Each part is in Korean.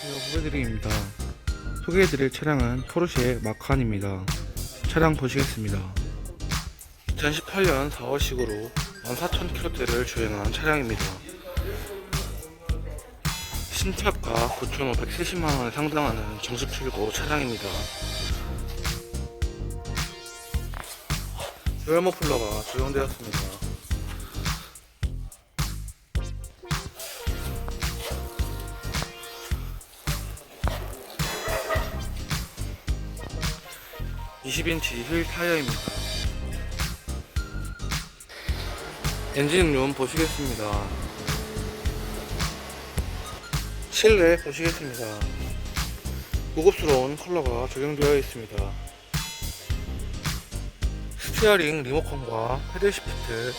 보여드립니다. 소개해드릴 차량은 포르쉐 마칸입니다. 차량 보시겠습니다. 2018년 4월식으로 14,000km대를 주행한 차량입니다. 신차가 9,570만원에 상당하는 정식 출고 차량입니다. 듀얼 머플러가 적용되었습니다. (20인치) 휠 타이어입니다. 엔진 룸 보시겠습니다. 실내 보시겠습니다. 고급스러운 컬러가 적용되어 있습니다. 스티어링 리모컨과 패들 시프트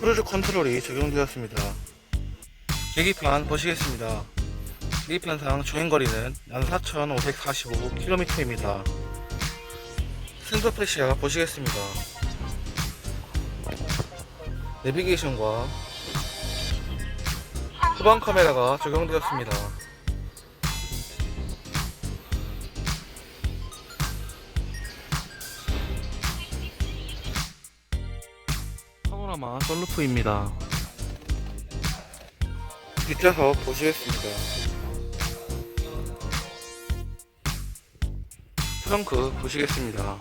크루즈 컨트롤이 적용되었습니다. 계기판 보시겠습니다 계기판상 주행거리는 14,545km입니다 센터페시아 보시겠습니다 내비게이션과 후방 카메라가 적용되었습니다 파노라마 썬루프입니다. 뒷좌석 보시겠습니다. 트렁크 보시겠습니다.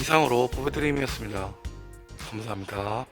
이상으로 보배드림이었습니다. 감사합니다.